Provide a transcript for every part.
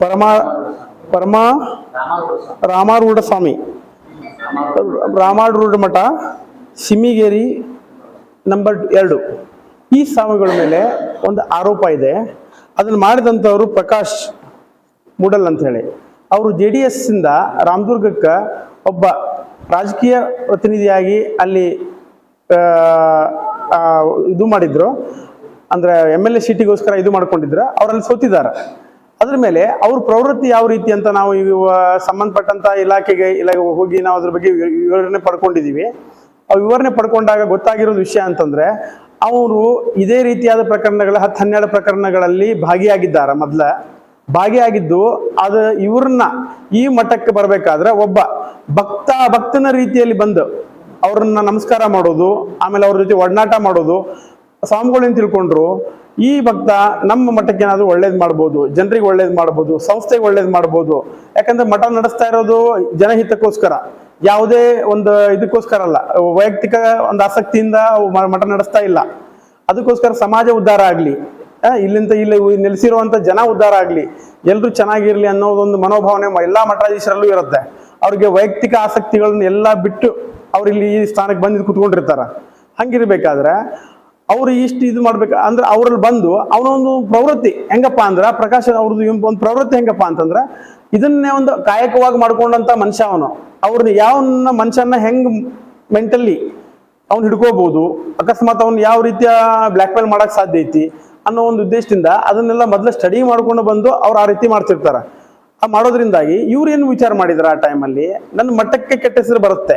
ಪರಮ ಪರಮ ರಾಮಾರೂಢ ಸ್ವಾಮಿ ರಾಮಾರೂಢ ಮಠ, ಸಿಮಿಗೇರಿ ನಂಬರ್ ಎರಡು. ಈ ಸ್ವಾಮಿಗಳ ಮೇಲೆ ಒಂದು ಆರೋಪ ಇದೆ. ಅದನ್ನು ಮಾಡಿದಂಥವರು ಪ್ರಕಾಶ್ ಮೂಡಲ್ ಅಂತ ಹೇಳಿ ಅವರು ಜೆ ಡಿ ಎಸ್ಸಿಂದ ರಾಮದುರ್ಗಕ್ಕೆ ಒಬ್ಬ ರಾಜಕೀಯ ಪ್ರತಿನಿಧಿಯಾಗಿ ಅಲ್ಲಿ ಇದು ಮಾಡಿದ್ರು. ಅಂದ್ರೆ ಎಂ ಎಲ್ ಎ ಸೀಟಿಗೋಸ್ಕರ ಇದು ಮಾಡ್ಕೊಂಡಿದ್ರು. ಅವರಲ್ಲಿ ಸೋತಿದ್ದಾರೆ ಅದ್ರ ಮೇಲೆ ಅವ್ರ ಪ್ರವೃತ್ತಿ ಯಾವ ರೀತಿ ಅಂತ ನಾವು ಸಂಬಂಧಪಟ್ಟಂತ ಇಲಾಖೆಗೆ ಇಲ್ಲ ಹೋಗಿ ನಾವು ಅದ್ರ ಬಗ್ಗೆ ವಿವರಣೆ ಪಡ್ಕೊಂಡಿದೀವಿ. ಆ ವಿವರಣೆ ಪಡ್ಕೊಂಡಾಗ ಗೊತ್ತಾಗಿರೋದು ವಿಷಯ ಅಂತಂದ್ರೆ, ಅವರು ಇದೇ ರೀತಿಯಾದ ಪ್ರಕರಣಗಳ ಹತ್ತು ಹನ್ನೆರಡು ಪ್ರಕರಣಗಳಲ್ಲಿ ಭಾಗಿಯಾಗಿದ್ದಾರೆ ಮೊದ್ಲ. ಭಾಗಿಯಾಗಿದ್ದು ಅದು ಇವ್ರನ್ನ ಈ ಮಠಕ್ಕೆ ಬರಬೇಕಾದ್ರೆ ಒಬ್ಬ ಭಕ್ತ, ಭಕ್ತನ ರೀತಿಯಲ್ಲಿ ಬಂದು ಅವ್ರನ್ನ ನಮಸ್ಕಾರ ಮಾಡೋದು, ಆಮೇಲೆ ಅವ್ರ ಜೊತೆ ಒಡನಾಟ ಮಾಡೋದು ಸ್ವಾಮಿಗಳೇನು ತಿಳ್ಕೊಂಡ್ರು? ಈ ಭಕ್ತ ನಮ್ಮ ಮಠಕ್ಕೆ ಏನಾದರೂ ಒಳ್ಳೇದು ಮಾಡ್ಬೋದು, ಜನರಿಗೆ ಒಳ್ಳೇದು ಮಾಡ್ಬೋದು, ಸಂಸ್ಥೆಗೆ ಒಳ್ಳೇದು ಮಾಡ್ಬೋದು. ಯಾಕಂದ್ರೆ ಮಠ ನಡೆಸ್ತಾ ಇರೋದು ಜನಹಿತಕ್ಕೋಸ್ಕರ. ಯಾವುದೇ ಒಂದು ಇದಕ್ಕೋಸ್ಕರ ಅಲ್ಲ, ವೈಯಕ್ತಿಕ ಒಂದು ಆಸಕ್ತಿಯಿಂದ ಮಠ ನಡೆಸ್ತಾ ಇಲ್ಲ. ಅದಕ್ಕೋಸ್ಕರ ಸಮಾಜ ಉದ್ಧಾರ ಆಗಲಿ. ಇಲ್ಲಿಂದ ಇಲ್ಲಿ ನೆಲೆಸಿರುವಂಥ ಜನ ಉದ್ಧಾರ ಆಗಲಿ. ಎಲ್ಲರೂ ಚೆನ್ನಾಗಿರಲಿ ಅನ್ನೋದೊಂದು ಮನೋಭಾವನೆ ಎಲ್ಲಾ ಮಠಾಧೀಶರಲ್ಲೂ ಇರುತ್ತೆ. ಅವ್ರಿಗೆ ವೈಯಕ್ತಿಕ ಆಸಕ್ತಿಗಳನ್ನ ಎಲ್ಲಾ ಬಿಟ್ಟು ಅವರಿಲ್ಲಿ ಈ ಸ್ಥಾನಕ್ಕೆ ಬಂದು ಕುತ್ಕೊಂಡಿರ್ತಾರೆ. ಹಂಗಿರ್ಬೇಕಾದ್ರೆ ಅವ್ರು ಇಷ್ಟು ಇದು ಮಾಡ್ಬೇಕು, ಅಂದ್ರೆ ಅವ್ರಲ್ಲಿ ಬಂದು ಅವನೊಂದು ಪ್ರವೃತ್ತಿ. ಹೆಂಗಪ್ಪ ಅಂದ್ರೆ ಪ್ರಕಾಶ್ ಅವ್ರದ್ದು ಒಂದು ಪ್ರವೃತ್ತಿ ಹೆಂಗಪ್ಪ ಅಂತಂದ್ರೆ ಇದನ್ನೇ ಒಂದು ಕಾಯಕವಾಗಿ ಮಾಡ್ಕೊಂಡಂತ ಮನುಷ್ಯ ಅವನು. ಅವ್ರನ್ನ ಯಾವನ್ನ ಮನುಷ್ಯನ ಹೆಂಗ್ ಮೆಂಟಲಿ ಅವ್ನು ಹಿಡ್ಕೋಬಹುದು ಅಕಸ್ಮಾತ್ ಅವ್ನು ಯಾವ ರೀತಿಯ ಬ್ಲ್ಯಾಕ್ ಮೇಲ್ ಮಾಡಕ್ ಸಾಧ್ಯ ಐತಿ ಅನ್ನೋ ಒಂದು ಉದ್ದೇಶದಿಂದ ಅದನ್ನೆಲ್ಲ ಮೊದಲ ಸ್ಟಡಿ ಮಾಡ್ಕೊಂಡು ಬಂದು ಅವ್ರು ಆ ರೀತಿ ಮಾಡ್ತಿರ್ತಾರ. ಆ ಮಾಡೋದ್ರಿಂದಾಗಿ ಇವ್ರು ಏನು ವಿಚಾರ ಮಾಡಿದ್ರ ಆ ಟೈಮಲ್ಲಿ ನನ್ನ ಮಟ್ಟಕ್ಕೆ ಕೆಟ್ಟ ಹೆಸರು ಬರುತ್ತೆ.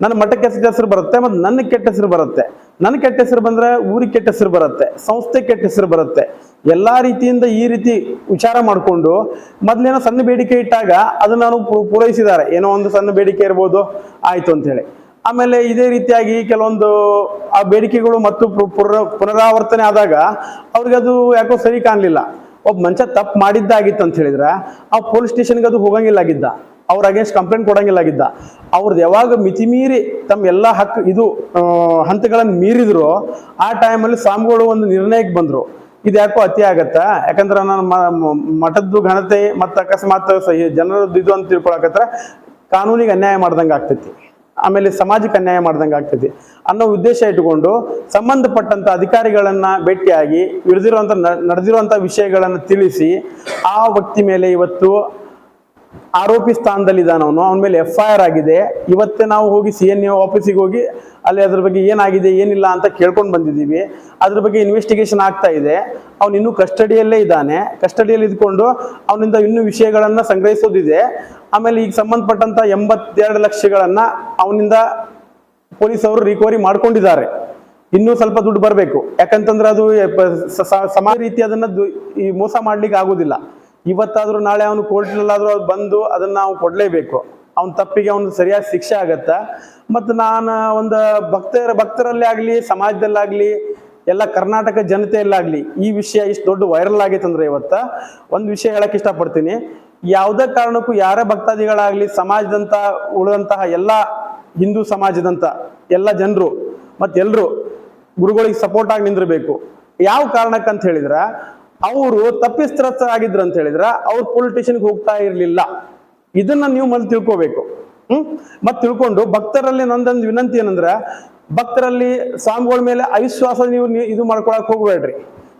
ನನ್ನ ಮಟ್ಟಕ್ಕೆ ಕೆಟ್ಟ ಹೆಸರು ಬರುತ್ತೆ, ಮತ್ತು ನನ್ನ ಕೆಟ್ಟ ಹೆಸರು ಬರುತ್ತೆ. ನನ್ನ ಕೆಟ್ಟ ಹೆಸರು ಬಂದ್ರೆ ಊರಿಗೆ ಕೆಟ್ಟ ಹೆಸರು ಬರುತ್ತೆ, ಸಂಸ್ಥೆ ಕೆಟ್ಟ ಹೆಸರು ಬರುತ್ತೆ. ಎಲ್ಲಾ ರೀತಿಯಿಂದ ಈ ರೀತಿ ವಿಚಾರ ಮಾಡಿಕೊಂಡು ಮೊದಲೇನೋ ಸಣ್ಣ ಬೇಡಿಕೆ ಇಟ್ಟಾಗ ಅದನ್ನ ನಾನು ಪೂರೈಸಿದ್ದಾರೆ. ಏನೋ ಒಂದು ಸಣ್ಣ ಬೇಡಿಕೆ ಇರ್ಬೋದು, ಆಯ್ತು ಅಂತ ಹೇಳಿ. ಆಮೇಲೆ ಇದೇ ರೀತಿಯಾಗಿ ಕೆಲವೊಂದು ಆ ಬೇಡಿಕೆಗಳು ಮತ್ತು ಪುನರಾವರ್ತನೆ ಆದಾಗ ಅವ್ರಿಗೆ ಅದು ಯಾಕೋ ಸರಿ ಕಾಣಲಿಲ್ಲ. ಒಬ್ಬ ಮನುಷ್ಯ ತಪ್ಪು ಮಾಡಿದ್ದಾಗಿತ್ತು ಅಂತ ಹೇಳಿದ್ರೆ ಆ ಪೊಲೀಸ್ ಸ್ಟೇಷನ್ಗೆ ಅದು ಹೋಗಂಗಿಲ್ಲ ಆಗಿದ್ದ ಅವ್ರ ಅಗೇನ್ಸ್ಟ್ ಕಂಪ್ಲೇಂಟ್ ಕೊಡಂಗಿಲ್ಲ ಆಗಿದ್ದ ಅವ್ರದ್ದು ಯಾವಾಗ ಮಿತಿ ಮೀರಿ ತಮ್ಮ ಎಲ್ಲ ಹಕ್ಕು ಇದು ಹಂತಗಳನ್ನು ಮೀರಿದ್ರು, ಆ ಟೈಮಲ್ಲಿ ಸ್ವಾಮಿಗಳು ಒಂದು ನಿರ್ಣಯಕ್ಕೆ ಬಂದರು. ಇದು ಯಾಕೋ ಅತಿ ಆಗತ್ತಾ? ಯಾಕಂದ್ರೆ ನಾನು ಮಠದ್ದು ಘನತೆ ಮತ್ತು ಅಕಸ್ಮಾತ್ ಜನರದ್ದು ಇದು ಅಂತ ತಿಳ್ಕೊಳಕತ್ರ ಕಾನೂನಿಗೆ ಅನ್ಯಾಯ ಮಾಡ್ದಂಗೆ ಆಗ್ತೈತಿ. ಆಮೇಲೆ ಸಮಾಜಕ್ಕೆ ಅನ್ಯಾಯ ಮಾಡ್ದಂಗೆ ಆಗ್ತೈತಿ. ಅನ್ನೋ ಉದ್ದೇಶ ಇಟ್ಟುಕೊಂಡು ಸಂಬಂಧಪಟ್ಟಂಥ ಅಧಿಕಾರಿಗಳನ್ನು ಭೇಟಿಯಾಗಿ ಇಳಿದಿರುವಂಥ ನಡೆದಿರುವಂಥ ವಿಷಯಗಳನ್ನು ತಿಳಿಸಿ, ಆ ವ್ಯಕ್ತಿ ಮೇಲೆ ಇವತ್ತು ಆರೋಪಿ ಸ್ಥಾನದಲ್ಲಿದ್ದಾನೆ ಅವನು. ಅವನ ಮೇಲೆ ಎಫ್ ಐ ಆರ್ ಆಗಿದೆ. ಇವತ್ತೇ ನಾವು ಹೋಗಿ ಸಿ ಎನ್ ಎ ಆಫೀಸಿಗೆ ಹೋಗಿ ಅಲ್ಲಿ ಅದ್ರ ಬಗ್ಗೆ ಏನಾಗಿದೆ, ಏನಿಲ್ಲ ಅಂತ ಕೇಳ್ಕೊಂಡು ಬಂದಿದ್ದೀವಿ. ಅದ್ರ ಬಗ್ಗೆ ಇನ್ವೆಸ್ಟಿಗೇಷನ್ ಆಗ್ತಾ ಇದೆ. ಅವನು ಇನ್ನೂ ಕಸ್ಟಡಿಯಲ್ಲೇ ಇದ್ದಾನೆ. ಕಸ್ಟಡಿಯಲ್ಲಿ ಇದ್ಕೊಂಡು ಅವನಿಂದ ಇನ್ನೂ ವಿಷಯಗಳನ್ನು ಸಂಗ್ರಹಿಸೋದಿದೆ. ಆಮೇಲೆ ಈಗ ಸಂಬಂಧಪಟ್ಟಂತ ಎಂಬತ್ತೆರಡು ಲಕ್ಷಗಳನ್ನು ಅವನಿಂದ ಪೊಲೀಸ್ ಅವರು ರಿಕವರಿ ಮಾಡ್ಕೊಂಡಿದ್ದಾರೆ. ಇನ್ನೂ ಸ್ವಲ್ಪ ದುಡ್ಡು ಬರಬೇಕು. ಯಾಕಂತಂದ್ರೆ ಅದು ಸಮಾನ ರೀತಿ ಅದನ್ನ ಈ ಮೋಸ ಮಾಡ್ಲಿಕ್ಕೆ ಆಗುದಿಲ್ಲ. ಇವತ್ತಾದ್ರೂ ನಾಳೆ ಅವನು ಕೋರ್ಟ್ನಲ್ಲಾದ್ರೂ ಅದು ಬಂದು ಅದನ್ನ ನಾವು ಕೊಡ್ಲೇಬೇಕು. ಅವನ ತಪ್ಪಿಗೆ ಅವನು ಸರಿಯಾದ ಶಿಕ್ಷೆ ಆಗತ್ತ? ಮತ್ತು ನಾನು ಒಂದು ಭಕ್ತರ, ಭಕ್ತರಲ್ಲೇ ಆಗಲಿ, ಸಮಾಜದಲ್ಲಾಗಲಿ, ಎಲ್ಲ ಕರ್ನಾಟಕ ಜನತೆಯಲ್ಲಾಗಲಿ ಈ ವಿಷಯ ಇಷ್ಟು ದೊಡ್ಡ ವೈರಲ್ ಆಗೈತಂದ್ರೆ ಇವತ್ತ ಒಂದು ವಿಷಯ ಹೇಳಕ್ಕೆ ಇಷ್ಟಪಡ್ತೀನಿ. ಯಾವುದೇ ಕಾರಣಕ್ಕೂ ಯಾರೇ ಭಕ್ತಾದಿಗಳಾಗಲಿ, ಸಮಾಜದಂತ, ಉಳಿದಂತಹ ಎಲ್ಲ ಹಿಂದೂ ಸಮಾಜದಂತ ಎಲ್ಲ ಜನರು ಮತ್ತೆಲ್ಲರೂ ಗುರುಗಳಿಗೆ ಸಪೋರ್ಟ್ ಆಗಿ ನಿಂದಿರಬೇಕು. ಯಾವ ಕಾರಣಕ್ಕಂತ ಹೇಳಿದ್ರ ಅವರು ತಪ್ಪಿಸ್ತರಾಗಿದ್ರು ಅಂತ ಹೇಳಿದ್ರ ಅವ್ರು ಪೊಲಿಟಿಷನ್ಗೆ ಹೋಗ್ತಾ ಇರಲಿಲ್ಲ. ಇದನ್ನ ನೀವು ಮೊದಲು ತಿಳ್ಕೋಬೇಕು. ಹ್ಮ್? ಮತ್ ತಿಳ್ಕೊಂಡು ಭಕ್ತರಲ್ಲಿ ನಂದೊಂದು ವಿನಂತಿ ಏನಂದ್ರ, ಭಕ್ತರಲ್ಲಿ ಸ್ವಾಮಿಗಳ ಮೇಲೆ ಅವಿಶ್ವಾಸ ನೀವು ಇದು ಮಾಡ್ಕೊಳಕ್ ಹೋಗ್ಬೇಡ್ರಿ.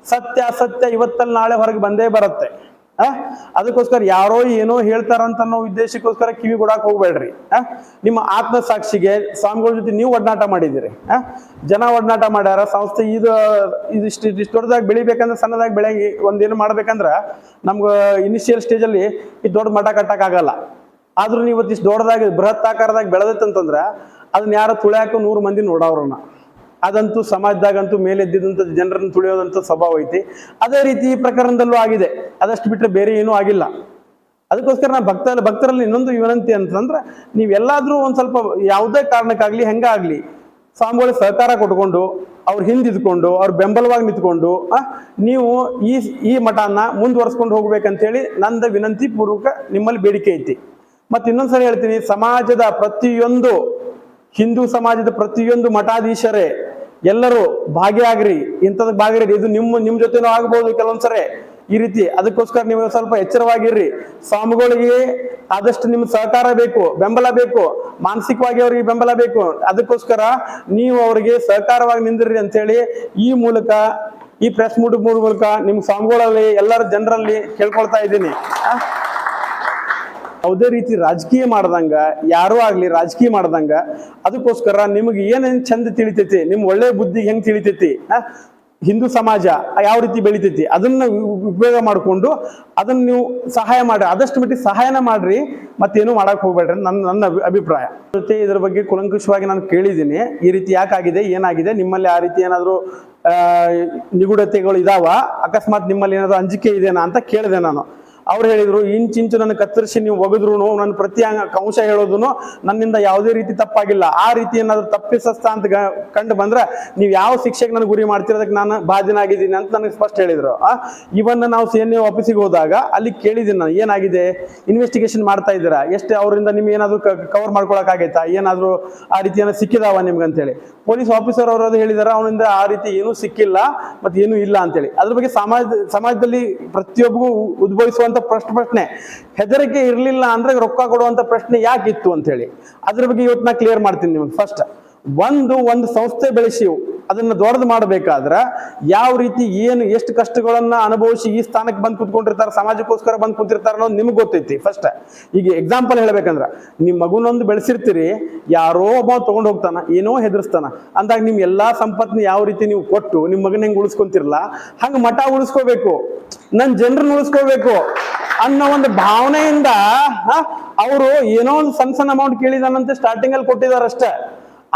ಸತ್ಯ, ಅಸತ್ಯ ಇವತ್ತಲ್ಲಿ ನಾಳೆ ಹೊರಗೆ ಬಂದೇ ಬರುತ್ತೆ. ಅದಕ್ಕೋಸ್ಕರ ಯಾರೋ ಏನೋ ಹೇಳ್ತಾರಂತ ಅನ್ನೋ ಉದ್ದೇಶಕ್ಕೋಸ್ಕರ ಕಿವಿ ಕೊಡಕ್ ಹೋಗ್ಬೇಡ್ರಿ. ನಿಮ್ಮ ಆತ್ಮ ಸಾಕ್ಷಿಗೆ ಸ್ವಾಮಿಗಳ ಜೊತೆ ನೀವು ಒಡನಾಟ ಮಾಡಿದಿರಿ ಆ? ಜನ ಒಡನಾಟ ಮಾಡ್ಯಾರ, ಸಂಸ್ಥೆ ಇದು ಇದಿಷ್ಟು ಇಷ್ಟು ದೊಡ್ಡದಾಗಿ ಬೆಳಿಬೇಕಂದ್ರೆ ಸಣ್ಣದಾಗಿ ಬೆಳೆ ಒಂದೇನು ಮಾಡ್ಬೇಕಂದ್ರೆ ನಮ್ಗೆ ಇನಿಷಿಯಲ್ ಸ್ಟೇಜಲ್ಲಿ ಈ ದೊಡ್ಡ ಮಠ ಕಟ್ಟಕ್ಕಾಗಲ್ಲ ಆದ್ರೂ ನೀವು ಇಷ್ಟು ದೊಡ್ಡದಾಗಿ, ಬೃಹತ್ ಆಕಾರದಾಗ ಬೆಳೆದೈತಂತಂದ್ರ ಅದನ್ನ ಯಾರು ತುಳಿಯಾಕ ನೂರು ಮಂದಿ ನೋಡವ್ರನ್ನ ಅದಂತೂ ಸಮಾಜದಾಗಂತೂ ಮೇಲೆದ್ದಿದಂತ ಜನರನ್ನು ತುಳಿಯೋದಂಥ ಸ್ವಭಾವ ಐತಿ. ಅದೇ ರೀತಿ ಈ ಪ್ರಕರಣದಲ್ಲೂ ಆಗಿದೆ. ಅದಷ್ಟು ಬಿಟ್ಟರೆ ಬೇರೆ ಏನೂ ಆಗಿಲ್ಲ. ಅದಕ್ಕೋಸ್ಕರ ನಾನು ಭಕ್ತ ಭಕ್ತರಲ್ಲಿ ಇನ್ನೊಂದು ವಿನಂತಿ ಅಂತಂದ್ರೆ, ನೀವೆಲ್ಲಾದರೂ ಒಂದು ಸ್ವಲ್ಪ ಯಾವುದೇ ಕಾರಣಕ್ಕಾಗ್ಲಿ, ಹೆಂಗಾಗ್ಲಿ ಸ್ವಾಮಿಗಳಿಗೆ ಸಹಕಾರ ಕೊಟ್ಕೊಂಡು, ಅವ್ರ ಹಿಂದಿದ್ಕೊಂಡು, ಅವ್ರ ಬೆಂಬಲವಾಗಿ ನಿಂತ್ಕೊಂಡು ನೀವು ಈ ಈ ಮಠನ ಮುಂದುವರ್ಸ್ಕೊಂಡು ಹೋಗ್ಬೇಕಂತೇಳಿ ನಂದ ವಿನಂತಿ ಪೂರ್ವಕ ನಿಮ್ಮಲ್ಲಿ ಬೇಡಿಕೆ ಐತಿ. ಮತ್ತೆ ಇನ್ನೊಂದ್ಸರಿ ಹೇಳ್ತೀನಿ, ಸಮಾಜದ ಪ್ರತಿಯೊಂದು, ಹಿಂದೂ ಸಮಾಜದ ಪ್ರತಿಯೊಂದು ಮಠಾಧೀಶರೇ ಎಲ್ಲರೂ ಭಾಗಿಯಾಗ್ರಿ ಇಂಥದ್ದು ಭಾಗಿರಿ ಇದು ನಿಮ್ಮ ನಿಮ್ ಜೊತೆನೂ ಆಗ್ಬೋದು ಕೆಲವೊಂದ್ಸರಿ. ಈ ರೀತಿ ಅದಕ್ಕೋಸ್ಕರ ನೀವು ಸ್ವಲ್ಪ ಎಚ್ಚರವಾಗಿರ್ರಿ. ಸ್ವಾಮಿಗಳಿಗೆ ಆದಷ್ಟು ನಿಮ್ಗೆ ಸಹಕಾರ ಬೇಕು, ಬೆಂಬಲ ಬೇಕು, ಮಾನಸಿಕವಾಗಿ ಅವರಿಗೆ ಬೆಂಬಲ ಬೇಕು. ಅದಕ್ಕೋಸ್ಕರ ನೀವು ಅವರಿಗೆ ಸಹಕಾರವಾಗಿ ನಿಂದಿರ್ರಿ ಅಂತೇಳಿ ಈ ಮೂಲಕ, ಈ ಪ್ರೆಸ್ ಮೂಡ್ ಮೂಲಕ ನಿಮ್ ಸ್ವಾಮಿಗಳಲ್ಲಿ, ಎಲ್ಲರ ಜನರಲ್ಲಿ ಕೇಳ್ಕೊಳ್ತಾ ಇದ್ದೀನಿ? ಯಾವುದೇ ರೀತಿ ರಾಜಕೀಯ ಮಾಡ್ದಂಗ, ಯಾರೂ ಆಗಲಿ ರಾಜಕೀಯ ಮಾಡ್ದಂಗ, ಅದಕ್ಕೋಸ್ಕರ ನಿಮಗೆ ಏನೇನು ಚಂದ ತಿಳಿತೈತಿ, ನಿಮ್ಮ ಒಳ್ಳೆ ಬುದ್ಧಿ ಹೆಂಗೆ ತಿಳಿತೈತಿ? ಹಿಂದೂ ಸಮಾಜ ಯಾವ ರೀತಿ ಬೆಳಿತೈತಿ, ಅದನ್ನ ಉಪಯೋಗ ಮಾಡಿಕೊಂಡು ಅದನ್ನ ನೀವು ಸಹಾಯ ಮಾಡ್ರಿ, ಆದಷ್ಟು ಮಟ್ಟಿಗೆ ಸಹಾಯನ ಮಾಡ್ರಿ, ಮತ್ತೇನು ಮಾಡಕ್ ಹೋಗ್ಬೇಡ್ರಿ ನನ್ನ ನನ್ನ ಅಭಿ- ಅಭಿಪ್ರಾಯ ಜೊತೆ ಇದ್ರ ಬಗ್ಗೆ ಕುಲಂಕುಷವಾಗಿ ನಾನು ಕೇಳಿದ್ದೀನಿ, ಈ ರೀತಿ ಯಾಕಾಗಿದೆ, ಏನಾಗಿದೆ, ನಿಮ್ಮಲ್ಲಿ ಆ ರೀತಿ ಏನಾದರೂ ನಿಗೂಢತೆಗಳು ಇದಾವ, ಅಕಸ್ಮಾತ್ ನಿಮ್ಮಲ್ಲಿ ಏನಾದರೂ ಅಂಜಿಕೆ ಇದೆಯಾ ಅಂತ ಕೇಳಿದೆ ನಾನು ಅವ್ರು ಹೇಳಿದ್ರು ಇಂಚಿಂಚು ನನ್ನ ಕತ್ತರಿಸಿ ನೀವು ಒಗದ್ರು ನನ್ನ ಪ್ರತಿ ಅಂಶ ಹೇಳೋದು ನನ್ನಿಂದ ಯಾವುದೇ ರೀತಿ ತಪ್ಪಾಗಿಲ್ಲ. ಆ ರೀತಿ ಏನಾದ್ರು ತಪ್ಪಿಸಸ್ತ ಅಂತ ಕಂಡು ಬಂದ್ರೆ ನೀವು ಯಾವ ಶಿಕ್ಷೆಗೆ ನನ್ನ ಗುರಿ ಮಾಡ್ತಿರೋದಕ್ಕೆ ನಾನು ಬಾಧ್ಯನಾಗಿದ್ದೀನಿ ಅಂತ ನನಗೆ ಸ್ಪಷ್ಟ ಹೇಳಿದ್ರು. ಆ, ಇವನ್ನ ನಾವು ಸಿ ಎನ್ ಎ ಆಫೀಸಿಗೆ ಹೋದಾಗ ಅಲ್ಲಿ ಕೇಳಿದ್ದೀನಿ ನಾನು, ಏನಾಗಿದೆ? ಇನ್ವೆಸ್ಟಿಗೇಷನ್ ಮಾಡ್ತಾ ಇದ್ದೀರಾ? ಎಷ್ಟು ಅವರಿಂದ ನಿಮ್ಗೆ ಏನಾದ್ರು ಕವರ್ ಮಾಡ್ಕೊಳಕ್ ಆಗೈತಾ? ಏನಾದ್ರು ಆ ರೀತಿ ಏನೋ ಸಿಕ್ಕಿದಾವ ನಿಮ್ಗೆ? ಅಂತೇಳಿ ಪೊಲೀಸ್ ಆಫೀಸರ್ ಅವರು ಹೇಳಿದಾರೆ, ಅವನಿಂದ ಆ ರೀತಿ ಏನೂ ಸಿಕ್ಕಿಲ್ಲ ಮತ್ತೆ ಏನೂ ಇಲ್ಲ ಅಂತೇಳಿ ಅದ್ರ ಬಗ್ಗೆ ಸಮಾಜ, ಸಮಾಜದಲ್ಲಿ ಪ್ರತಿಯೊಬ್ಬಗೂ ಉದ್ಭವಿಸುವಂತ ಪ್ರಶ್ನೆ ಪ್ರಶ್ನೆ. ಹೆದರಿಕೆ ಇರಲಿಲ್ಲ ಅಂದ್ರೆ ರೊಕ್ಕ ಕೊಡುವಂತ ಪ್ರಶ್ನೆ ಯಾಕಿತ್ತು ಅಂತೇಳಿ ಅದ್ರ ಬಗ್ಗೆ ಇವತ್ತು ನಾ ಕ್ಲಿಯರ್ ಮಾಡ್ತೀನಿ ನಿಮಗೆ ಫಸ್ಟ್ ಒಂದು ಒಂದು ಸಂಸ್ಥೆ ಬೆಳೆಸಿ ಅದನ್ನ ದೊಡ್ಡದು ಮಾಡಬೇಕಾದ್ರೆ ಯಾವ ರೀತಿ, ಏನು, ಎಷ್ಟು ಕಷ್ಟಗಳನ್ನ ಅನುಭವಿಸಿ ಈ ಸ್ಥಾನಕ್ಕೆ ಬಂದು ಕುತ್ಕೊಂಡಿರ್ತಾರೆ, ಸಮಾಜಕ್ಕೋಸ್ಕರ ಬಂದು ಕುಂತಿರ್ತಾರೆ ಅನ್ನೋದು ನಿಮ್ಗೆ ಗೊತ್ತೈತಿ ಫಸ್ಟ್ ಈಗ ಎಕ್ಸಾಂಪಲ್ ಹೇಳ್ಬೇಕಂದ್ರ ನಿಮ್ಮ ಮಗುನೊಂದು ಬೆಳೆಸಿರ್ತೀರಿ, ಯಾರೋ ಒಬ್ಬ ತೊಗೊಂಡು ಹೋಗ್ತಾನ, ಏನೋ ಹೆದರ್ಸ್ತಾನ, ಅಂದಾಗ ನಿಮ್ಮ ಎಲ್ಲಾ ಸಂಪತ್ನ ಯಾವ ರೀತಿ ನೀವು ಕೊಟ್ಟು ನಿಮ್ಮ ಮಗನ ಹೆಂಗೆ ಉಳಿಸ್ಕೊಂತಿರಲ್ಲ ಹಂಗೆ ಮಠ ಉಳಿಸ್ಕೋಬೇಕು ನನ್ನ ಜನರನ್ನ ಉಳಿಸ್ಕೋಬೇಕು ಅನ್ನೋ ಒಂದು ಭಾವನೆಯಿಂದ ಅವರು ಏನೋ ಒಂದು ಸಣ್ಣ ಸಣ್ಣ ಅಮೌಂಟ್ ಕೇಳಿದಾನಂತೆ ಸ್ಟಾರ್ಟಿಂಗ್ ಅಲ್ಲಿ ಕೊಟ್ಟಿದಾರಷ್ಟೇ.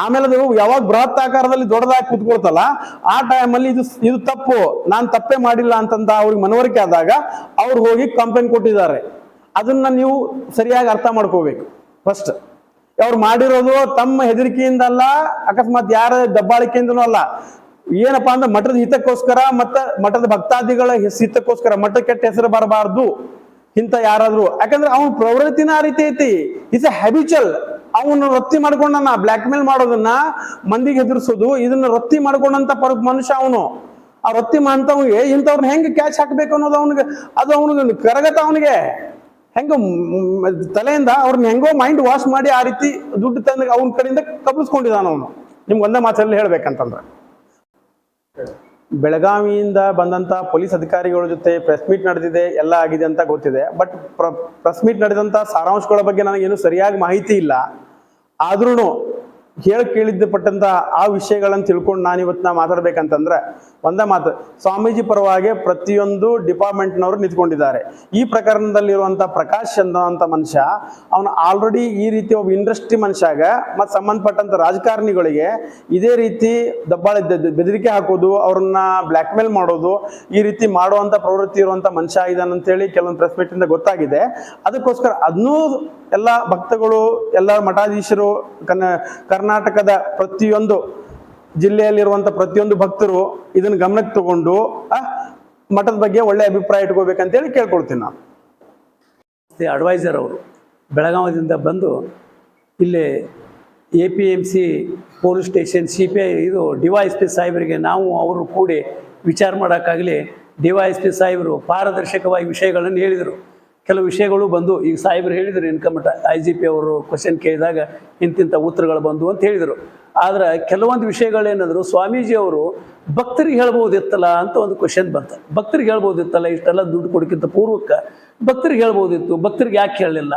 ಆಮೇಲೆ ಅದು ಯಾವಾಗ ಬೃಹತ್ ಆಕಾರದಲ್ಲಿ ದೊಡ್ಡದಾಗಿ ಕೂತ್ಕೊಳ್ತಲ್ಲ, ಆ ಟೈಮಲ್ಲಿ ಇದು ಇದು ತಪ್ಪು. ನಾನು ತಪ್ಪೇ ಮಾಡಿಲ್ಲ ಅಂತಂದ ಅವ್ರಿಗೆ ಮನವರಿಕೆ ಆದಾಗ ಅವ್ರು ಹೋಗಿ ಕಂಪ್ಲೇಂಟ್ ಕೊಟ್ಟಿದ್ದಾರೆ. ಅದನ್ನ ನೀವು ಸರಿಯಾಗಿ ಅರ್ಥ ಮಾಡ್ಕೋಬೇಕು. ಫಸ್ಟ್ ಅವ್ರು ಮಾಡಿರೋದು ತಮ್ಮ ಹೆದರಿಕೆಯಿಂದ ಅಲ್ಲ, ಅಕಸ್ಮಾತ್ ಯಾರ ದಬ್ಬಾಳಿಕೆಯಿಂದನೂ ಅಲ್ಲ. ಏನಪ್ಪಾ ಅಂದ್ರೆ ಮಠದ ಹಿತಕ್ಕೋಸ್ಕರ ಮತ್ತ ಮಠದ ಭಕ್ತಾದಿಗಳ ಹಿತಕ್ಕೋಸ್ಕರ ಮಠ ಕೆಟ್ಟ ಹೆಸರು ಬರಬಾರ್ದು. ಇಂಥ ಯಾರಾದ್ರೂ. ಯಾಕಂದ್ರೆ ಅವನ ಪ್ರವೃತ್ತಿನ ಆ ರೀತಿ ಐತಿ. ಇಟ್ಸ್ ಎ ಹ್ಯಾಬಿಚುವಲ್ ಅವನು ರತ್ತಿ ಮಾಡ್ಕೊಂಡನ ಬ್ಲ್ಯಾಕ್ ಮೇಲ್ ಮಾಡೋದನ್ನ ಮಂದಿಗೆ ಹೆದರ್ಸೋದು ಇದನ್ನ ವೃತ್ತಿ ಮಾಡ್ಕೊಂಡಂತ ಪರ ಮನುಷ್ಯ ಅವನು. ಆ ವೃತ್ತಿ ಮಾಡ್ತವನಿಗೆ ಇಂಥವ್ರನ್ನ ಹೆಂಗೆ ಕ್ಯಾಚ್ ಹಾಕ್ಬೇಕು ಅನ್ನೋದು ಅವನಿಗೆ, ಅದು ಅವನಿಗೆ ಕರಗತ ಅವನಿಗೆ. ಹೆಂಗ ತಲೆಯಿಂದ ಅವ್ರನ್ನ ಹೆಂಗೋ ಮೈಂಡ್ ವಾಶ್ ಮಾಡಿ ಆ ರೀತಿ ದುಡ್ಡು ತಂದ ಅವನ ಕಡೆಯಿಂದ ಕಬ್ಬಿಸ್ಕೊಂಡಿದ್ದಾನ ಅವನು. ನಿಮ್ಗೆ ಒಂದೇ ಮಾತಲ್ಲಿ ಹೇಳ್ಬೇಕಂತಂದ್ರೆ. ಬೆಳಗಾವಿಯಿಂದ ಬಂದಂತ ಪೊಲೀಸ್ ಅಧಿಕಾರಿಗಳ ಜೊತೆ ಪ್ರೆಸ್ ಮೀಟ್ ನಡೆದಿದೆ, ಎಲ್ಲ ಆಗಿದೆ ಅಂತ ಗೊತ್ತಿದೆ. ಬಟ್ ಪ್ರೆಸ್ ಮೀಟ್ ನಡೆದಂತ ಸಾರಾಂಶಗಳ ಬಗ್ಗೆ ನನಗೇನು ಸರಿಯಾಗಿ ಮಾಹಿತಿ ಇಲ್ಲ. ಆದ್ರೂ ಹೇಳಿ ಕೇಳಿದ್ದ ಪಟ್ಟಂತ ಆ ವಿಷಯಗಳನ್ನು ತಿಳ್ಕೊಂಡು ನಾನು ಇವತ್ತು ನಾ ಮಾತಾಡ್ಬೇಕಂತಂದ್ರೆ ಒಂದೇ ಮಾತು, ಸ್ವಾಮೀಜಿ ಪರವಾಗಿ ಪ್ರತಿಯೊಂದು ಡಿಪಾರ್ಟ್ಮೆಂಟ್ನವರು ನಿಂತ್ಕೊಂಡಿದ್ದಾರೆ. ಈ ಪ್ರಕರಣದಲ್ಲಿರುವಂಥ ಪ್ರಕಾಶ್ ಅನ್ನುವಂಥ ಮನುಷ್ಯ, ಅವನು ಆಲ್ರೆಡಿ ಈ ರೀತಿ ಒಬ್ಬ ಇಂಡಸ್ಟ್ರಿ ಮನುಷ್ಯಾಗ, ಮತ್ತು ಸಂಬಂಧಪಟ್ಟಂಥ ರಾಜಕಾರಣಿಗಳಿಗೆ ಇದೇ ರೀತಿ ದಬ್ಬಾಳಿ ಬೆದರಿಕೆ ಹಾಕೋದು, ಅವ್ರನ್ನ ಬ್ಲ್ಯಾಕ್ ಮೇಲ್ ಮಾಡೋದು, ಈ ರೀತಿ ಮಾಡುವಂಥ ಪ್ರವೃತ್ತಿ ಇರುವಂಥ ಮನುಷ್ಯ ಇದಾನಂತೇಳಿ ಕೆಲವೊಂದು ಪ್ರೆಸ್ ಮೀಟಿಂದ ಗೊತ್ತಾಗಿದೆ. ಅದಕ್ಕೋಸ್ಕರ ಅದನ್ನೂ ಎಲ್ಲ ಭಕ್ತಗಳು, ಎಲ್ಲ ಮಠಾಧೀಶರು ಕನ್ನ ಕರ್ನಾಟಕದ ಪ್ರತಿಯೊಂದು ಜಿಲ್ಲೆಯಲ್ಲಿರುವಂತ ಪ್ರತಿಯೊಂದು ಭಕ್ತರು ಇದನ್ನ ಗಮನಕ್ಕೆ ತಗೊಂಡು ಮಠದ ಬಗ್ಗೆ ಒಳ್ಳೆ ಅಭಿಪ್ರಾಯ ಇಟ್ಕೋಬೇಕಂತೇಳಿ ಕೇಳ್ಕೊಳ್ತೀನಿ ನಾನು. ಅಡ್ವೈಸರ್ ಅವರು. ಬೆಳಗಾವಿಯಿಂದ ಬಂದು ಇಲ್ಲಿ A P M C police station C P I ಇದು ಡಿ ವೈ ಎಸ್ ಪಿ ಸಾಹೇಬರಿಗೆ ನಾವು, ಅವರು ಕೂಡಿ ವಿಚಾರ ಮಾಡೋಕ್ಕಾಗಲಿ ಡಿ ವೈ ಎಸ್ ಪಿ ಸಾಹೇಬರು ಪಾರದರ್ಶಕವಾಗಿ ವಿಷಯಗಳನ್ನು ಹೇಳಿದರು. ಕೆಲವು ವಿಷಯಗಳು ಬಂದು, ಈಗ ಸಾಹೇಬರು ಹೇಳಿದರು ಇನ್ಕಮ್ ಐ ಜಿ ಪಿ ಅವರು ಕ್ವಶನ್ ಕೇಳಿದಾಗ ಇಂತಿಂಥ ಉತ್ತರಗಳು ಬಂದು ಅಂತ ಹೇಳಿದರು. ಆದ್ರೆ ಕೆಲವೊಂದು ವಿಷಯಗಳೇನಾದ್ರು ಸ್ವಾಮೀಜಿ ಅವರು ಭಕ್ತರಿಗೆ ಹೇಳ್ಬೋದಿತ್ತಲ್ಲ ಅಂತ ಒಂದು ಕ್ವಶನ್ ಬಂತ. ಭಕ್ತರಿಗೆ ಹೇಳ್ಬೋದಿತ್ತಲ್ಲ ಇಷ್ಟೆಲ್ಲ ದುಡ್ಡು ಕೊಡೋಕ್ಕಿಂತ ಪೂರ್ವಕ್ಕೆ ಭಕ್ತರಿಗೆ ಹೇಳ್ಬೋದಿತ್ತು, ಭಕ್ತರಿಗೆ ಯಾಕೆ ಹೇಳಲಿಲ್ಲ?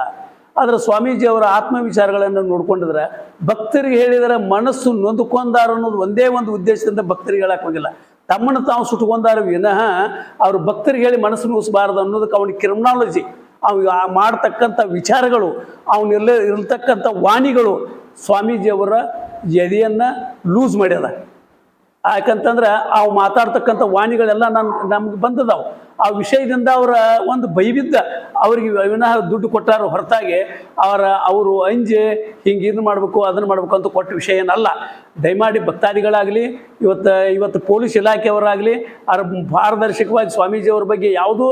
ಆದ್ರೆ ಸ್ವಾಮೀಜಿ ಅವರ ಆತ್ಮವಿಚಾರಗಳನ್ನು ನೋಡ್ಕೊಂಡಿದ್ರೆ ಭಕ್ತರಿಗೆ ಹೇಳಿದರೆ ಮನಸ್ಸು ನೊಂದುಕೊಂಡಾರ ಅನ್ನೋದು ಒಂದೇ ಒಂದು ಉದ್ದೇಶದಿಂದ ಭಕ್ತರಿಗೆ ಹೇಳಕ್ ಹೋಗಿಲ್ಲ. ತಮ್ಮನ್ನು ತಾವು ಸುಟ್ಕೊಂಡಾರ ವಿನಃ ಅವ್ರು ಭಕ್ತರಿಗೆ ಹೇಳಿ ಮನಸ್ಸು ನೋಯಿಸಬಾರ್ದು ಅನ್ನೋದಕ್ಕೆ ಅವನಿಗೆ ಕ್ರಿಮಿನಾಲಜಿ ಅವ್ ಮಾಡ್ತಕ್ಕಂಥ ವಿಚಾರಗಳು ಅವನೆಲ್ಲ ಇರತಕ್ಕಂಥ ವಾಣಿಗಳು ಸ್ವಾಮೀಜಿಯವರ ಎದೆಯನ್ನು ಲೂಸ್ ಮಾಡ್ಯದ. ಯಾಕಂತಂದ್ರೆ ಅವು ಮಾತಾಡ್ತಕ್ಕಂಥ ವಾಣಿಗಳೆಲ್ಲ ನನ್ನ ನಮ್ಗೆ ಬಂದದಾವು. ಆ ವಿಷಯದಿಂದ ಅವರ ಒಂದು ಭಯವಿದ್ದ ಅವರಿಗೆ ವಿನಃ ದುಡ್ಡು ಕೊಟ್ಟಾರ ಹೊರತಾಗಿ ಅವರ, ಅವರು ಅಂಜೆ ಹಿಂಗೆ ಇದನ್ನು ಮಾಡಬೇಕು, ಅದನ್ನು ಮಾಡಬೇಕು ಅಂತ ಕೊಟ್ಟ ವಿಷಯ ಏನಲ್ಲ. ದಯಮಾಡಿ ಭಕ್ತಾದಿಗಳಾಗಲಿ, ಇವತ್ತು ಇವತ್ತು ಪೊಲೀಸ್ ಇಲಾಖೆಯವರಾಗಲಿ ಅವ್ರ ಪಾರದರ್ಶಕವಾಗಿ ಸ್ವಾಮೀಜಿಯವ್ರ ಬಗ್ಗೆ ಯಾವುದೂ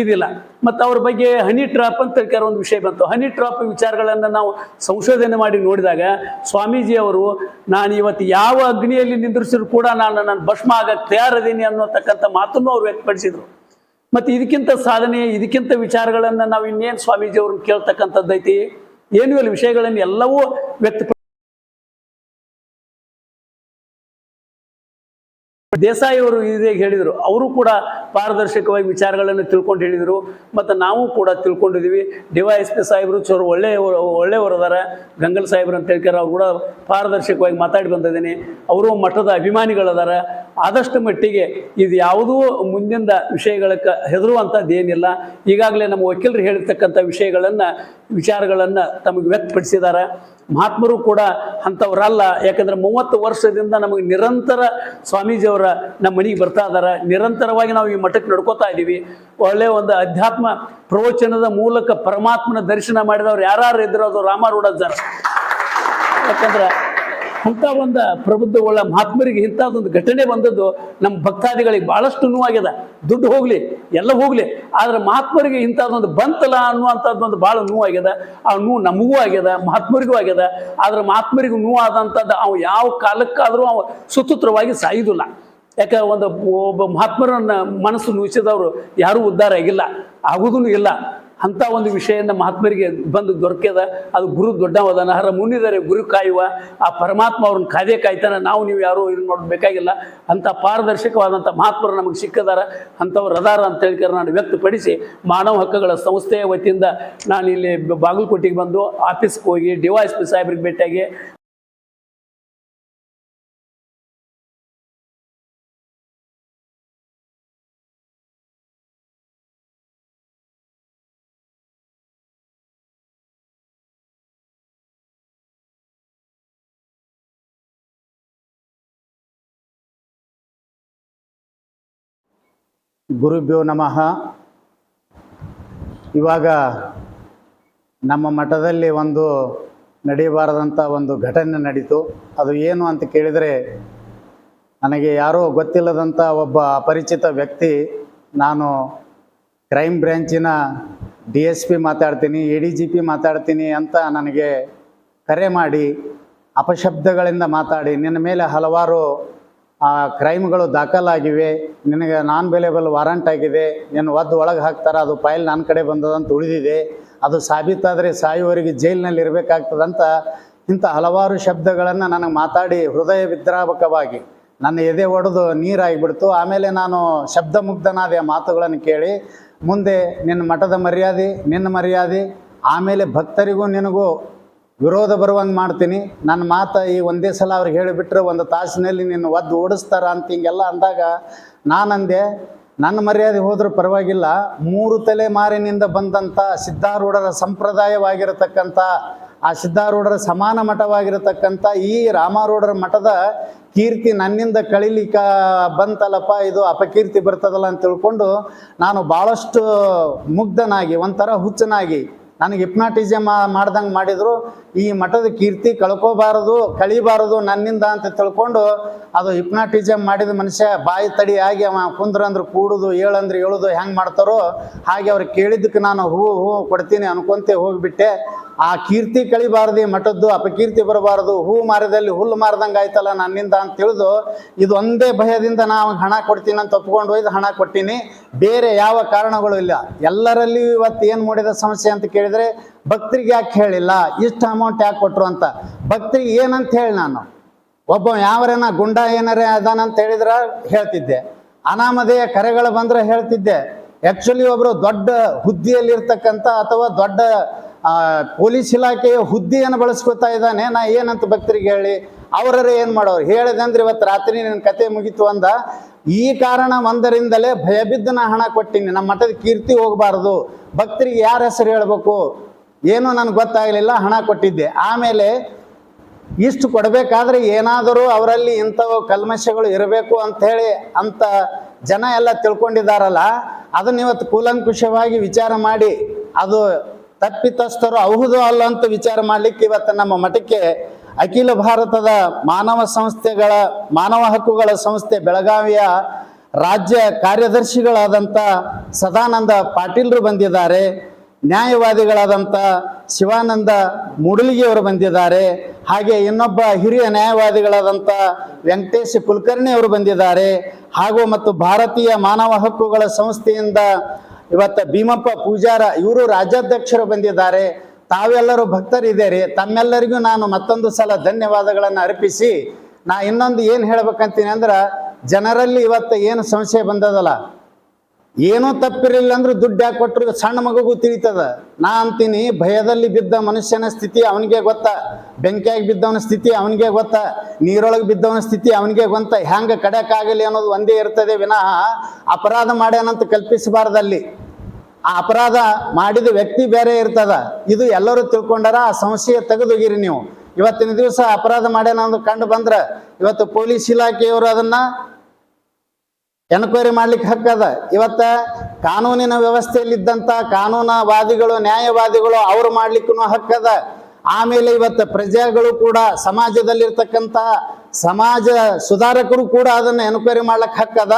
ಇದಿಲ್ಲ. ಮತ್ತು ಅವ್ರ ಬಗ್ಗೆ ಹನಿ ಟ್ರಾಪ್ ಅಂತ ಕೆಲವೊಂದು ಒಂದು ವಿಷಯ ಬಂತು. ಹನಿ ಟ್ರಾಪ್ ವಿಚಾರಗಳನ್ನು ನಾವು ಸಂಶೋಧನೆ ಮಾಡಿ ನೋಡಿದಾಗ ಸ್ವಾಮೀಜಿಯವರು ನಾನು ಇವತ್ತು ಯಾವ ಅಗ್ನಿಯಲ್ಲಿ ನಿಂದ್ರಿಸಿದ್ರು ಕೂಡ ನಾನು ನಾನು ಭಸ್ಮ ಆಗಕ್ಕೆ ತಯಾರದೀನಿ ಅನ್ನೋತಕ್ಕಂಥ ಮಾತನ್ನು ಅವ್ರು ವ್ಯಕ್ತಪಡಿಸಿದರು. ಮತ್ತು ಇದಕ್ಕಿಂತ ಸಾಧನೆ, ಇದಕ್ಕಿಂತ ವಿಚಾರಗಳನ್ನು ನಾವು ಇನ್ನೇನು ಸ್ವಾಮೀಜಿ ಅವ್ರನ್ನ ಕೇಳ್ತಕ್ಕಂಥದ್ದೈತಿ? ಏನು ಇಲ್ಲಿ ವಿಷಯಗಳನ್ನು ಎಲ್ಲವೂ ವ್ಯಕ್ತ ದೇಸಾಯಿ ಅವರು ಇದೇ ಹೇಳಿದರು. ಅವರು ಕೂಡ ಪಾರದರ್ಶಕವಾಗಿ ವಿಚಾರಗಳನ್ನು ತಿಳ್ಕೊಂಡು ಹೇಳಿದರು. ಮತ್ತು ನಾವು ಕೂಡ ತಿಳ್ಕೊಂಡಿದ್ದೀವಿ ಡಿ ವೈ ಎಸ್ ಪಿ ಸಾಹೇಬರು ಚೋರು ಒಳ್ಳೆಯವರು ಒಳ್ಳೆಯವರದಾರ ಗಂಗಲ್ ಸಾಹೇಬ್ರು ಅಂತ ಹೇಳ್ತಾರೆ ಅವ್ರು ಕೂಡ ಪಾರದರ್ಶಕವಾಗಿ ಮಾತಾಡಿ ಬಂದಿದ್ದೀನಿ. ಅವರು ಮಠದ ಅಭಿಮಾನಿಗಳದಾರ. ಆದಷ್ಟು ಮಟ್ಟಿಗೆ ಇದು ಯಾವುದೂ ಮುಂದಿನ ವಿಷಯಗಳಕ್ಕೆ ಹೆದರುವಂಥದ್ದು ಏನಿಲ್ಲ. ಈಗಾಗಲೇ ನಮ್ಮ ವಕೀಲರು ಹೇಳಿರ್ತಕ್ಕಂಥ ವಿಷಯಗಳನ್ನು, ವಿಚಾರಗಳನ್ನು ತಮಗೆ ವ್ಯಕ್ತಪಡಿಸಿದ್ದಾರೆ ಮಹಾತ್ಮರು ಕೂಡ ಅಂಥವ್ರಲ್ಲ. ಯಾಕಂದ್ರೆ ಮೂವತ್ತು ವರ್ಷದಿಂದ ನಮಗೆ ನಿರಂತರ ಸ್ವಾಮೀಜಿಯವರ ನಮ್ಮ ಮನೆಗೆ ಬರ್ತಾ ಇದ್ದಾರೆ. ನಿರಂತರವಾಗಿ ನಾವು ಈ ಮಠಕ್ಕೆ ನಡ್ಕೋತಾ ಇದ್ದೀವಿ. ಒಳ್ಳೆಯ ಒಂದು ಅಧ್ಯಾತ್ಮ ಪ್ರವಚನದ ಮೂಲಕ ಪರಮಾತ್ಮನ ದರ್ಶನ ಮಾಡಿದವ್ರು ಯಾರು ಇದ್ರು ಅದು ರಾಮಾರೂಢಜ್ಜರ ಯಾಕಂದ್ರೆ ಅಂಥ ಒಂದು ಪ್ರಬುದ್ಧವುಳ್ಳ ಮಹಾತ್ಮರಿಗೆ ಇಂಥದ್ದೊಂದು ಘಟನೆ ಬಂದದ್ದು ನಮ್ಮ ಭಕ್ತಾದಿಗಳಿಗೆ ಭಾಳಷ್ಟು ನೋವಾಗ್ಯದ ದುಡ್ಡು ಹೋಗಲಿ, ಎಲ್ಲ ಹೋಗಲಿ, ಆದ್ರೆ ಮಹಾತ್ಮರಿಗೆ ಇಂಥದ್ದೊಂದು ಬಂತಲ್ಲ ಅನ್ನುವಂಥದ್ದೊಂದು ಭಾಳ ನೋವಾಗ್ಯದ ಆ ನೋವು ನಮಗೂ ಆಗ್ಯದ ಮಹಾತ್ಮರಿಗೂ ಆಗ್ಯದ ಆದ್ರೆ ಮಹಾತ್ಮರಿಗೂ ನೋವಾದಂಥದ್ದು ಅವು ಯಾವ ಕಾಲಕ್ಕಾದರೂ ಅವ ಸುತುತ್ರವಾಗಿ ಸಾಯುವುದಿಲ್ಲ. ಯಾಕೆ ಒಂದು ಒಬ್ಬ ಮಹಾತ್ಮರನ್ನ ಮನಸ್ಸು ನುಯಿಸಿದವರು ಯಾರೂ ಉದ್ಧಾರ ಆಗಿಲ್ಲ ಆಗುದೂ ಇಲ್ಲ. ಅಂಥ ಒಂದು ವಿಷಯನ ಮಹಾತ್ಮರಿಗೆ ಬಂದು ದೊರಕ್ಯದ ಅದು ಗುರು ದೊಡ್ಡವದ ಹರ ಮುನ್ನಿದರೆ ಗುರು ಕಾಯುವ, ಆ ಪರಮಾತ್ಮ ಅವ್ರನ್ನ ಕಾದೇ ಕಾಯ್ತಾನೆ, ನಾವು ನೀವು ಯಾರೂ ಇದು ನೋಡಬೇಕಾಗಿಲ್ಲ ಬೇಕಾಗಿಲ್ಲ. ಅಂಥ ಪಾರದರ್ಶಕವಾದಂಥ ಮಹಾತ್ಮರು ನಮಗೆ ಸಿಕ್ಕದಾರ. ಅಂಥವ್ರು ಅದಾರ ಅಂತ ಹೇಳ್ತಾರೆ ನಾನು ವ್ಯಕ್ತಪಡಿಸಿ, ಮಾನವ ಹಕ್ಕುಗಳ ಸಂಸ್ಥೆಯ ವತಿಯಿಂದ ನಾನು ಇಲ್ಲಿ ಬಾಗಲಕೋಟೆಗೆ ಬಂದು, ಆಫೀಸ್ಗೆ ಹೋಗಿ, ಡಿ ವೈ ಎಸ್ ಪಿ ಸಾಹೇಬ್ರಿಗೆ ಭೇಟಿಯಾಗಿ ಗುರುಭ್ಯೋ ನಮಃ. ಇವಾಗ ನಮ್ಮ ಮಠದಲ್ಲಿ ಒಂದು ನಡೆಯಬಾರದಂಥ ಒಂದು ಘಟನೆ ನಡೀತು. ಅದು ಏನು ಅಂತ ಕೇಳಿದರೆ ನನಗೆ ಯಾರೋ ಗೊತ್ತಿಲ್ಲದಂಥ ಒಬ್ಬ ಅಪರಿಚಿತ ವ್ಯಕ್ತಿ ನಾನು ಕ್ರೈಮ್ ಬ್ರ್ಯಾಂಚಿನ ಡಿ ಎಸ್ ಪಿ ಮಾತಾಡ್ತೀನಿ, ಎ ಡಿ ಜಿ ಪಿ ಮಾತಾಡ್ತೀನಿ ಅಂತ ನನಗೆ ಕರೆ ಮಾಡಿ ಅಪಶಬ್ದಗಳಿಂದ ಮಾತಾಡಿ, ನಿನ್ನ ಮೇಲೆ ಹಲವಾರು ಆ, ಕ್ರೈಮ್ಗಳು ದಾಖಲಾಗಿವೆ. ನಿನಗೆ ನಾನ್ ಬೆಲೆಬಲ್ ವಾರಂಟ್ ಆಗಿದೆ. ನಿನ್ನ ಒದ್ದು ಒಳಗೆ ಹಾಕ್ತಾರೆ ಅದು ಫೈಲ್ ನನ್ನ ಕಡೆ ಬಂದದಂತ ಉಳಿದಿದೆ. ಅದು ಸಾಬೀತಾದರೆ ಸಾಯುವವರೆಗೆ ಜೈಲಿನಲ್ಲಿ ಇರಬೇಕಾಗ್ತದಂತ ಇಂಥ ಹಲವಾರು ಶಬ್ದಗಳನ್ನು ನನಗೆ ಮಾತಾಡಿ ಹೃದಯ ವಿದ್ರಾವಕವಾಗಿ ನನ್ನ ಎದೆ ಒಡೆದು ನೀರಾಗಿಬಿಡ್ತು. ಆಮೇಲೆ ನಾನು ಶಬ್ದ ಮುಗ್ಧನಾದೆ ಮಾತುಗಳನ್ನು ಕೇಳಿ ಮುಂದೆ ನಿನ್ನ ಮಠದ ಮರ್ಯಾದೆ ನಿನ್ನ ಮರ್ಯಾದೆ ಆಮೇಲೆ ಭಕ್ತರಿಗೂ ನಿನಗೂ ವಿರೋಧ ಬರುವಂಗೆ ಮಾಡ್ತೀನಿ. ನನ್ನ ಮಾತು ಈ ಒಂದೇ ಸಲ ಅವ್ರಿಗೆ ಹೇಳಿಬಿಟ್ರೆ ಒಂದು ತಾಸಿನಲ್ಲಿ ನಿನ್ನ ಒದ್ದು ಓಡಿಸ್ತಾರ ಅಂತ ಹಿಂಗೆಲ್ಲ ಅಂದಾಗ ನಾನಂದೆ ನನ್ನ ಮರ್ಯಾದೆ ಹೋದರೂ ಪರವಾಗಿಲ್ಲ. ಮೂರು ತಲೆಮಾರಿನಿಂದ ಬಂದಂಥ ಸಿದ್ಧಾರೂಢರ ಸಂಪ್ರದಾಯವಾಗಿರತಕ್ಕಂಥ ಆ ಸಿದ್ಧಾರೂಢರ ಸಮಾನ ಮಠವಾಗಿರತಕ್ಕಂಥ ಈ ರಾಮಾರೂಢರ ಮಠದ ಕೀರ್ತಿ ನನ್ನಿಂದ ಕಳಿಲಿಕ್ಕ ಬಂತಲ್ಲಪ್ಪ, ಇದು ಅಪಕೀರ್ತಿ ಬರ್ತದಲ್ಲ ಅಂತ ತಿಳ್ಕೊಂಡು ನಾನು ಭಾಳಷ್ಟು ಮುಗ್ಧನಾಗಿ, ಒಂಥರ ಹುಚ್ಚನಾಗಿ ನನಗೆ ಹಿಪ್ನಾಟಿಸಮ್ ಮಾಡ್ದಂಗೆ ಮಾಡಿದರು, ಈ ಮಠದ ಕೀರ್ತಿ ಕಳ್ಕೋಬಾರದು, ಕಳಿಬಾರದು ನನ್ನಿಂದ ಅಂತ ತಿಳ್ಕೊಂಡು ಅದು ಹಿಪ್ನಾಟಿಸಮ್ ಮಾಡಿದ ಮನುಷ್ಯ ಬಾಯಿ ತಡಿ ಆಗಿ ಅವ ಕುಂದ್ರಂದ್ರೆ ಕೂಡುದು ಏಳಂದ್ರೆ ಏಳುದು ಹೆಂಗೆ ಮಾಡ್ತಾರೋ ಹಾಗೆ ಅವ್ರು ಕೇಳಿದ್ದಕ್ಕೆ ನಾನು ಹೂ ಹೂ ಕೊಡ್ತೀನಿ ಅನ್ಕೊಂತೆ ಹೋಗಿಬಿಟ್ಟೆ. ಆ ಕೀರ್ತಿ ಕಳಿಬಾರ್ದು ಮಠದ್ದು, ಅಪಕೀರ್ತಿ ಬರಬಾರದು, ಹೂ ಮಾರದಲ್ಲಿ ಹುಲ್ಲು ಮಾರ್ದಂಗೆ ಆಯ್ತಲ್ಲ ನನ್ನಿಂದ ಅಂತ ತಿಳಿದು ಇದು ಒಂದೇ ಭಯದಿಂದ ನಾವು ಹಣ ಕೊಡ್ತೀನಿ ಅಂತ ಒಪ್ಕೊಂಡು ಹೋಯ್ದು ಹಣ ಕೊಟ್ಟೀನಿ. ಬೇರೆ ಯಾವ ಕಾರಣಗಳು ಇಲ್ಲ. ಎಲ್ಲರಲ್ಲಿ ಇವತ್ತು ಏನು ಮಾಡಿದ ಸಮಸ್ಯೆ ಅಂತ ಕೇಳಿದರೆ ಭಕ್ತರಿಗೆ ಯಾಕೆ ಹೇಳಿಲ್ಲ? ಇಷ್ಟು ಅಮೌಂಟ್ ಯಾಕೆ ಕೊಟ್ಟರು ಅಂತ. ಭಕ್ತರಿಗೆ ಏನಂತ ಹೇಳಿ ನಾನು. ಒಬ್ಬ ಯಾವರೇನ ಗುಂಡ ಏನಾರೇ ಅದಾನಂತ ಹೇಳಿದ್ರೆ ಹೇಳ್ತಿದ್ದೆ. ಅನಾಮಧೇಯ ಕರೆಗಳು ಬಂದ್ರೆ ಹೇಳ್ತಿದ್ದೆ. ಆ್ಯಕ್ಚುಲಿ ಒಬ್ಬರು ದೊಡ್ಡ ಹುದ್ದೆಯಲ್ಲಿರ್ತಕ್ಕಂಥ ಅಥವಾ ದೊಡ್ಡ ಪೊಲೀಸ್ ಇಲಾಖೆಯ ಹುದ್ದೆಯನ್ನು ಬಳಸ್ಕೊತಾ ಇದ್ದಾನೆ. ನಾ ಏನಂತ ಭಕ್ತರಿಗೆ ಹೇಳಿ? ಅವರೇ ಏನು ಮಾಡೋರು? ಹೇಳಿದೆ ಅಂದ್ರೆ ಇವತ್ತು ರಾತ್ರಿ ನನ್ನ ಕತೆ ಮುಗೀತು ಅಂದ. ಈ ಕಾರಣ ಒಂದರಿಂದಲೇ ಭಯಬಿದ್ದ ನಾ ಹಣ ಕೊಟ್ಟಿನಿ. ನಮ್ಮ ಮಠದ ಕೀರ್ತಿ ಹೋಗಬಾರ್ದು. ಭಕ್ತರಿಗೆ ಯಾರ ಹೆಸರು ಹೇಳಬೇಕು? ಏನೂ ನನಗೆ ಗೊತ್ತಾಗಲಿಲ್ಲ, ಹಣ ಕೊಟ್ಟಿದ್ದೆ. ಆಮೇಲೆ ಇಷ್ಟು ಕೊಡಬೇಕಾದ್ರೆ ಏನಾದರೂ ಅವರಲ್ಲಿ ಇಂಥವು ಕಲ್ಮಶಗಳು ಇರಬೇಕು ಅಂಥೇಳಿ ಅಂತ ಜನ ಎಲ್ಲ ತಿಳ್ಕೊಂಡಿದ್ದಾರಲ್ಲ, ಅದನ್ನ ಇವತ್ತು ಕೂಲಂಕುಷವಾಗಿ ವಿಚಾರ ಮಾಡಿ, ಅದು ತಪ್ಪಿತಸ್ಥರು ಹೌದು ಅಲ್ಲ ಅಂತ ವಿಚಾರ ಮಾಡಲಿಕ್ಕೆ ಇವತ್ತು ನಮ್ಮ ಮಠಕ್ಕೆ ಅಖಿಲ ಭಾರತದ ಮಾನವ ಸಂಸ್ಥೆಗಳ, ಮಾನವ ಹಕ್ಕುಗಳ ಸಂಸ್ಥೆ ಬೆಳಗಾವಿಯ ರಾಜ್ಯ ಕಾರ್ಯದರ್ಶಿಗಳಾದಂಥ ಸದಾನಂದ ಪಾಟೀಲ್ರು ಬಂದಿದ್ದಾರೆ, ನ್ಯಾಯವಾದಿಗಳಾದಂಥ ಶಿವಾನಂದ ಮೂಡಲಿಗೆಯವರು ಬಂದಿದ್ದಾರೆ, ಹಾಗೆ ಇನ್ನೊಬ್ಬ ಹಿರಿಯ ನ್ಯಾಯವಾದಿಗಳಾದಂಥ ವೆಂಕಟೇಶ್ ಕುಲಕರ್ಣಿ ಅವರು ಬಂದಿದ್ದಾರೆ, ಹಾಗೂ ಮತ್ತು ಭಾರತೀಯ ಮಾನವ ಹಕ್ಕುಗಳ ಸಂಸ್ಥೆಯಿಂದ ಇವತ್ತು ಭೀಮಪ್ಪ ಪೂಜಾರ ಇವರು ರಾಜ್ಯಾಧ್ಯಕ್ಷರು ಬಂದಿದ್ದಾರೆ. ತಾವೆಲ್ಲರೂ ಭಕ್ತರಿದ್ದೀರಿ, ತಮ್ಮೆಲ್ಲರಿಗೂ ನಾನು ಮತ್ತೊಂದು ಸಲ ಧನ್ಯವಾದಗಳನ್ನು ಅರ್ಪಿಸಿ, ನಾ ಇನ್ನೊಂದು ಏನು ಹೇಳ್ಬೇಕಂತೀನಿ ಅಂದ್ರೆ ಜನರಲ್ಲಿ ಇವತ್ತು ಏನು ಸಂಶಯ ಬಂದದಲ್ಲ? ಏನೂ ತಪ್ಪಿರಲಿಲ್ಲ ಅಂದ್ರೆ ದುಡ್ಡು ಯಾಕೆ ಕೊಟ್ಟರು? ಸಣ್ಣ ಮಗುಗೂ ತಿಳಿತದ. ನಾ ಅಂತೀನಿ, ಭಯದಲ್ಲಿ ಬಿದ್ದ ಮನುಷ್ಯನ ಸ್ಥಿತಿ ಅವನಿಗೆ ಗೊತ್ತಾ. ಬೆಂಕಿಯಾಗಿ ಬಿದ್ದವನ ಸ್ಥಿತಿ ಅವನಿಗೆ ಗೊತ್ತ. ನೀರೊಳಗೆ ಬಿದ್ದವನ ಸ್ಥಿತಿ ಅವನಿಗೆ ಗೊತ್ತ. ಹೆಂಗೆ ಕಡೆಕಾಗಲಿ ಅನ್ನೋದು ಒಂದೇ ಇರ್ತದೆ ವಿನಃ ಅಪರಾಧ ಮಾಡ್ಯಾನಂತ ಕಲ್ಪಿಸಬಾರ್ದಲ್ಲಿ. ಆ ಅಪರಾಧ ಮಾಡಿದ ವ್ಯಕ್ತಿ ಬೇರೆ ಇರ್ತದ. ಇದು ಎಲ್ಲರೂ ತಿಳ್ಕೊಂಡಾರ ಆ ಸಂಶಯ ತೆಗೆದೋಗಿರಿ ನೀವು. ಇವತ್ತಿನ ದಿವಸ ಅಪರಾಧ ಮಾಡ್ಯಾನ ಕಂಡು ಬಂದ್ರೆ, ಇವತ್ತು ಪೊಲೀಸ್ ಇಲಾಖೆಯವರು ಅದನ್ನ ಎನ್ಕ್ವೈರಿ ಮಾಡ್ಲಿಕ್ಕೆ ಹಕ್ಕದ ಇವತ್ತ ಕಾನೂನಿನ ವ್ಯವಸ್ಥೆಯಲ್ಲಿದ್ದಂಥ ಕಾನೂನವಾದಿಗಳು, ನ್ಯಾಯವಾದಿಗಳು ಅವ್ರು ಮಾಡ್ಲಿಕ್ಕೂ ಹಕ್ಕದ ಆಮೇಲೆ ಇವತ್ತು ಪ್ರಜೆಗಳು ಕೂಡ ಸಮಾಜದಲ್ಲಿರ್ತಕ್ಕಂಥ ಸಮಾಜ ಸುಧಾರಕರು ಕೂಡ ಅದನ್ನು ಎನ್ಕ್ವೈರಿ ಮಾಡ್ಲಿಕ್ಕೆ ಹಕ್ಕದ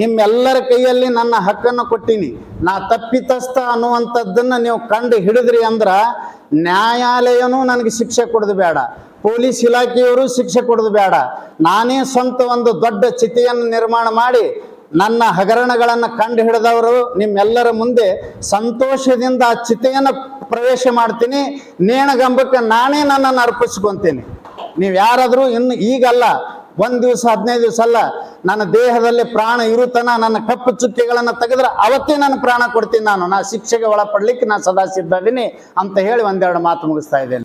ನಿಮ್ಮೆಲ್ಲರ ಕೈಯಲ್ಲಿ ನನ್ನ ಹಕ್ಕನ್ನು ಕೊಟ್ಟೀನಿ. ನಾ ತಪ್ಪಿತಸ್ಥ ಅನ್ನುವಂಥದ್ದನ್ನು ನೀವು ಕಂಡು ಹಿಡಿದ್ರಿ ಅಂದ್ರ ನ್ಯಾಯಾಲಯನೂ ನನಗೆ ಶಿಕ್ಷೆ ಕೊಡೋದು ಬೇಡ. ಪೊಲೀಸ್ ಇಲಾಖೆಯವರು ಶಿಕ್ಷೆ ಕೊಡೋದು ಬೇಡ. ನಾನೇ ಸ್ವಂತ ಒಂದು ದೊಡ್ಡ ಚಿತೆಯನ್ನು ನಿರ್ಮಾಣ ಮಾಡಿ ನನ್ನ ಹಗರಣಗಳನ್ನು ಕಂಡು ಹಿಡಿದವರು ನಿಮ್ಮೆಲ್ಲರ ಮುಂದೆ ಸಂತೋಷದಿಂದ ಆ ಚಿತೆಯನ್ನು ಪ್ರವೇಶ ಮಾಡ್ತೀನಿ. ನೇಣಗಂಬಕ್ಕೆ ನಾನೇ ನನ್ನನ್ನು ಅರ್ಪಿಸ್ಕೊತೀನಿ. ನೀವು ಯಾರಾದರೂ ಇನ್ನು ಈಗಲ್ಲ, ಒಂದು ದಿವಸ, ಹದಿನೈದು ದಿವಸ ಅಲ್ಲ, ನನ್ನ ದೇಹದಲ್ಲಿ ಪ್ರಾಣ ಇರುತ್ತನ, ನನ್ನ ಕಪ್ಪು ಚುಕ್ಕೆಗಳನ್ನು ತೆಗೆದ್ರೆ ಅವತ್ತೇ ನಾನು ಪ್ರಾಣ ಕೊಡ್ತೀನಿ ನಾನು. ನಾ ಶಿಕ್ಷೆಗೆ ಒಳಪಡ್ಲಿಕ್ಕೆ ನಾನು ಸದಾ ಸಿದ್ಧ ಅಂತ ಹೇಳಿ ಒಂದೆರಡು ಮಾತು ಮುಗಿಸ್ತಾ ಇದ್ದೇನೆ.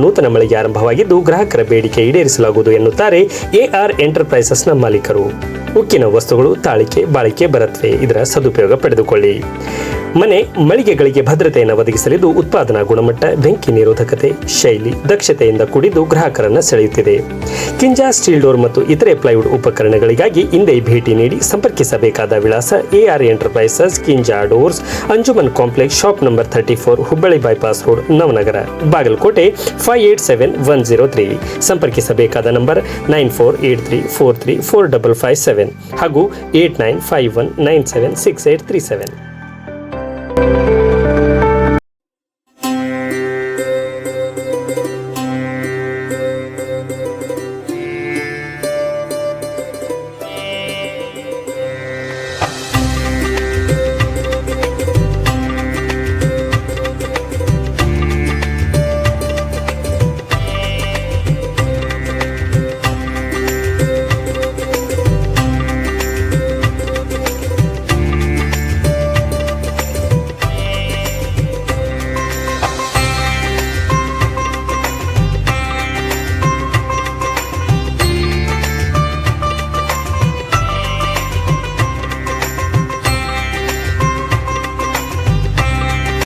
ನೂತನ ಮಳಿಗೆ ಆರಂಭವಾಗಿದ್ದು ಗ್ರಾಹಕರ ಬೇಡಿಕೆ ಈಡೇರಿಸಲಾಗುವುದು ಎನ್ನುತ್ತಾರೆ ಎಆರ್ ಎಂಟರ್ಪ್ರೈಸಸ್ನ ಮಾಲೀಕರು. ಉಕ್ಕಿನ ವಸ್ತುಗಳು ತಾಳಿಕೆ, ಬಾಳಿಕೆ ಬರುತ್ತವೆ. ಇದರ ಸದುಪಯೋಗ ಪಡೆದುಕೊಳ್ಳಿ. ಮನೆ, ಮಳಿಗೆಗಳಿಗೆ ಭದ್ರತೆಯನ್ನು ಒದಗಿಸಲಿದ್ದು ಉತ್ಪಾದನಾ ಗುಣಮಟ್ಟ, ಬೆಂಕಿ ನಿರೋಧಕತೆ, ಶೈಲಿ, ದಕ್ಷತೆಯಿಂದ ಕೂಡಿದ್ದು ಗ್ರಾಹಕರನ್ನು ಸೆಳೆಯುತ್ತಿದೆ. ಕಿಂಜಾ, ಸ್ಟೀಲ್ ಡೋರ್ ಮತ್ತು ಇತರೆ ಪ್ಲೈವುಡ್ ಉಪಕರಣಗಳಿಗಾಗಿ ಹಿಂದೆ ಭೇಟಿ ನೀಡಿ ಸಂಪರ್ಕಿಸಬೇಕಾದ ವಿಳಾಸ AR enterprises, Kinja doors, Anjuman complex, shop number thirty four, Hubballi bypass road, Navanagar, Bagalkote, five eight seven one zero three. ಸಂಪರ್ಕಿಸಬೇಕಾದ number nine four eight three four three four double five seven. ಹಾಗೂ eight nine five one nine seven six eight three seven.